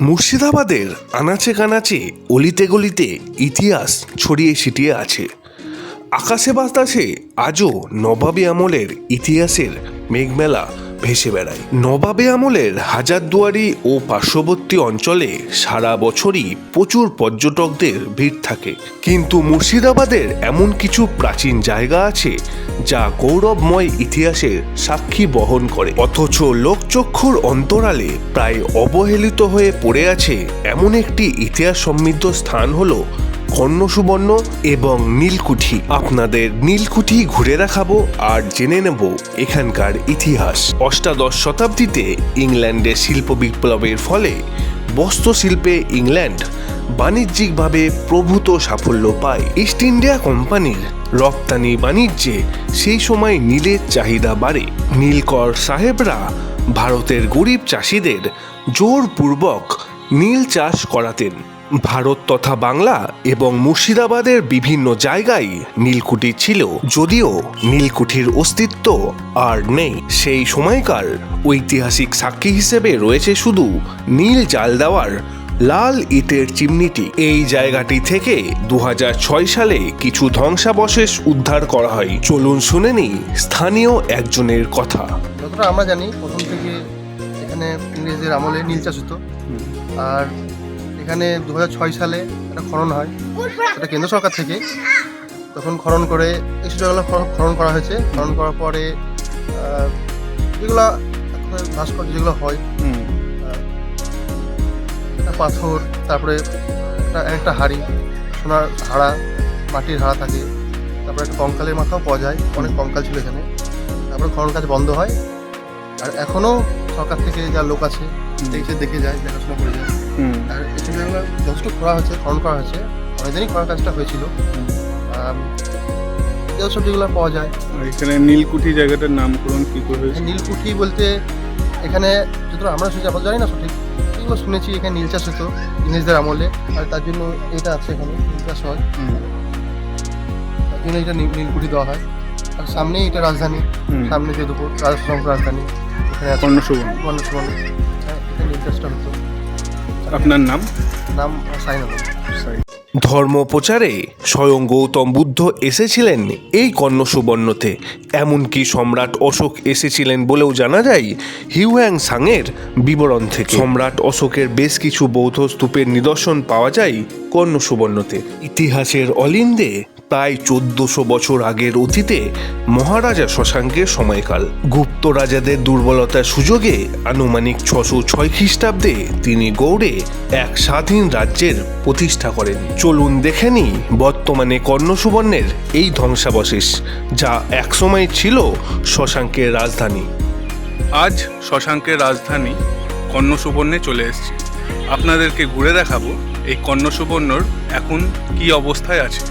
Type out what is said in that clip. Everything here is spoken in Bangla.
মুর্শিদাবাদের আনাচে কানাচে, অলিতে গলিতে ইতিহাস ছড়িয়ে ছিটিয়ে আছে। আকাশে বাতাসে আজও নবাবী আমলের ইতিহাসের মেঘমেলা ভেসে বেড়ায়। নবাবে আমলের হাজারদুয়ারি ও পার্শ্ববর্তী অঞ্চলে সারা বছরই প্রচুর পর্যটকদের ভিড় থাকে। কিন্তু মুর্শিদাবাদের এমন কিছু প্রাচীন জায়গা আছে, যা গৌরবময় ইতিহাসের সাক্ষী বহন করে। অথচ লোকচক্ষুর অন্তরালে প্রায় অবহেলিত হয়ে পড়ে আছে এমন একটি ইতিহাস সমৃদ্ধ স্থান হলো কর্ণ সুবর্ণ এবং নীলকুঠি। আপনাদের নীলকুঠি ঘুরে দেখাবো আর জেনে নেব এখানকার ইতিহাস। অষ্টাদশ শতাব্দীতে ইংল্যান্ডের শিল্প বিপ্লবের ফলে বস্ত্রশিল্পে ইংল্যান্ড বাণিজ্যিকভাবে প্রভূত সাফল্য পায়। ইস্ট ইন্ডিয়া কোম্পানির রপ্তানি বাণিজ্যে সেই সময় নীলের চাহিদা বাড়ে। নীলকর সাহেবরা ভারতের গরিব চাষিদের জোরপূর্বক নীল চাষ করাতেন। ভারত তথা বাংলা এবং মুর্শিদাবাদের বিভিন্ন জায়গায় নীলকুঠি ছিল। যদিও নীলকুঠির অস্তিত্ব আর নেই, সেই সময়কার ঐতিহাসিক সাক্ষী হিসেবে রয়েছে শুধু নীল জাল দেওয়ার লাল ইটের চিমনিটি। এই জায়গাটি থেকে দু হাজার ছয় সালে কিছু ধ্বংসাবশেষ উদ্ধার করা হয়। চলুন শুনে নিই স্থানীয় একজনের কথা। আমরা জানি, প্রথম থেকে এখানে ইংরেজদের আমলে নীল চাষ হতো। আর এখানে দু হাজার ছয় সালে একটা খনন হয়। সেটা কেন্দ্র সরকার থেকে। তখন খনন করে এইসব জায়গাগুলো খ- খনন করা হয়েছে। খনন করার পরে যেগুলো ভাস্কর্য যেগুলো হয় একটা পাথর তারপরে একটা হাড়ি সোনার হাড়া মাটির হাড়া থাকে। তারপরে একটা কঙ্কালের মাথাও পাওয়া যায়। অনেক কঙ্কাল ছিল এখানে। তারপরে খনন কাজ বন্ধ হয়। আর এখনও সরকার থেকে যা লোক আছে এসে দেখে যায় দেখাশোনা করে যায়। আর এই জায়গাগুলো যথেষ্ট করা হয়েছে খনন করা হয়েছে। অনেকদিনই খনন কাজটা হয়েছিল। আম, এগুলো সব যেগুলো পাওয়া যায়। এখানে নীলকুঠি জায়গাটার নামকরণ কি করে হয়েছে? নীলকুঠি বলতে এখানে যতটা আমরা শুনেছি আমরা জানি না সঠিক এগুলো শুনেছি এখানে নীল চাষ হতো ইংরেজদের আমলে আর তার জন্য এটা আছে এখানে নীল চাষ হয়। তার জন্য এটা নীল- নীলকুঠি দেওয়া হয়। আর সামনেই এটা রাজধানী সামনে যে দুপুর রাজধানী এখানে আছে। কর্ণ সুবর্ণ সুবর্ণ সুবর্ণ হ্যাঁ এখানে নীল চাষটা হতো। আপনার নাম? নাম ধর্ম প্রচারে স্বয়ং গৌতম বুদ্ধ এসেছিলেন এই কর্ণ সুবর্ণতে এমনকি সম্রাট অশোক এসেছিলেন বলেও জানা যায় হিউয়াং সাংয়ের বিবরণ থেকে। সম্রাট অশোকের বেশ কিছু বৌদ্ধ স্তূপের নিদর্শন পাওয়া যায় কর্ণ সুবর্ণতে ইতিহাসের অলিন্দে প্রায় চোদ্দশো বছর আগের অতীতে মহারাজা শশাঙ্কের সময়কাল। গুপ্ত রাজাদের দুর্বলতার সুযোগে আনুমানিক ছশো ছয় খ্রিস্টাব্দে তিনি গৌড়ে এক স্বাধীন রাজ্যের প্রতিষ্ঠা করেন। চলুন দেখে নিই বর্তমানে কর্ণ সুবর্ণের এই ধ্বংসাবশেষ, যা একসময় ছিল শশাঙ্কের রাজধানী। আজ শশাঙ্কের রাজধানী কর্ণ সুবর্ণে চলে এসেছি। আপনাদেরকে ঘুরে দেখাবো এই কর্ণ সুবর্ণর এখন কি অবস্থায় আছে।